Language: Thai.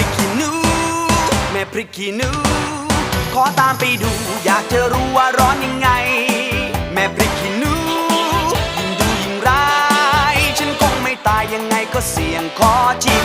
ริกขี้หนู แม่พริกขี้หนู ขอตามไปดู อยากจะรู้ว่าร้อนยังไง แม่พริกขี้หนูยิ่งดูยิ่งร้าย ฉันคงไม่ตายยังไงก็เสี่ยงขอชิม